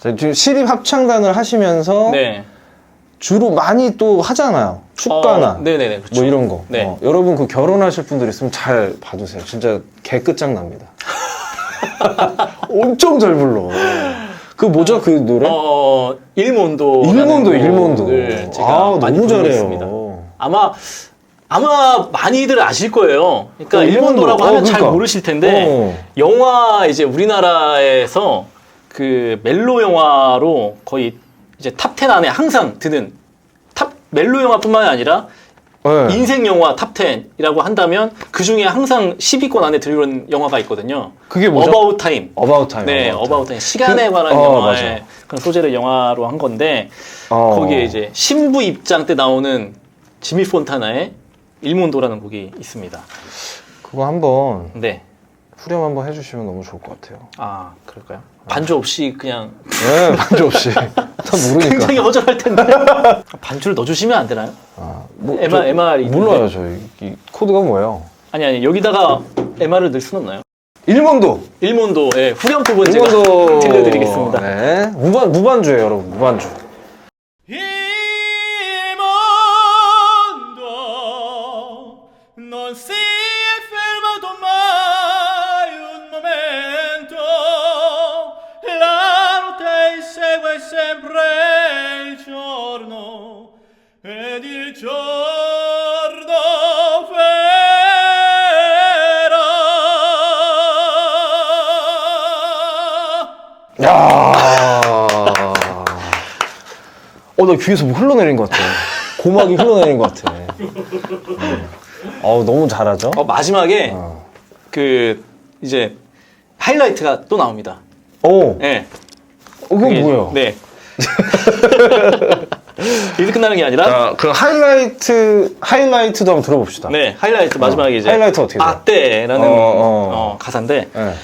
자, 지금 시립 합창단을 하시면서 네. 주로 많이 또 하잖아요. 축가나 어, 네네네. 그렇죠. 뭐 이런 거. 네. 어, 여러분 그 결혼하실 분들 있으면 잘 봐두세요. 진짜 개 끝장 납니다. 엄청 잘 불러. 그 뭐죠 그 노래? 어, 일몬도. 일몬도 일몬도. 제가 아 많이 너무 잘해요. 있습니다. 아마 아마 많이들 아실 거예요. 그러니까 어, 일본도라고 일본도. 하면 어, 잘 그러니까. 모르실 텐데 어. 영화 이제 우리나라에서 그 멜로 영화로 거의 이제 탑10 안에 항상 드는 탑 멜로 영화뿐만 아니라 네. 인생 영화 탑 10이라고 한다면 그 중에 항상 10위권 안에 들어오는 영화가 있거든요. 그게 뭐죠? 어바웃 타임. About Time. 네, About 어바웃 타임. 시간에 그- 관한 어, 영화의 맞아. 그런 소재를 영화로 한 건데 어. 거기에 이제 신부 입장 때 나오는 지미 폰타나의 일몬도라는 곡이 있습니다. 그거 한번 네. 후렴 한번 해주시면 너무 좋을 것 같아요. 아, 그럴까요? 반주 없이 그냥 네, 반주 없이. 다 모르니까. 굉장히 허전할 텐데. 반주를 넣어주시면 안 되나요? 아, 뭐, MR, 저 MR 있는데. 몰라요, 저. 이, 이 코드가 뭐예요? 아니, 아니, 여기다가 MR을 넣을 수 없나요? 일본도! 일몬도의 후렴 부분 제가 일본도! 들려드리겠습니다. 네. 무반, 무반주예요, 여러분. 무반주. Sempre il giorno ed il giorno verrà. 야 어, 나 귀에서 뭐 흘러내린 것 같아. 고막이 흘러내린 것 같아. 음. 어우, 너무 잘하죠? 어, 마지막에 어. 그 이제 하이라이트가 또 나옵니다. 오! 네. 어, 이건 그게- 뭐예요? 네. 이렇게 끝나는 게 아니라 자, 그 하이라이트, 하이라이트도 한번 들어봅시다. 네 하이라이트 마지막에 이제 하이라이트 어떻게 돼요? 아떼라는 어, 어, 어. 가사인데 네.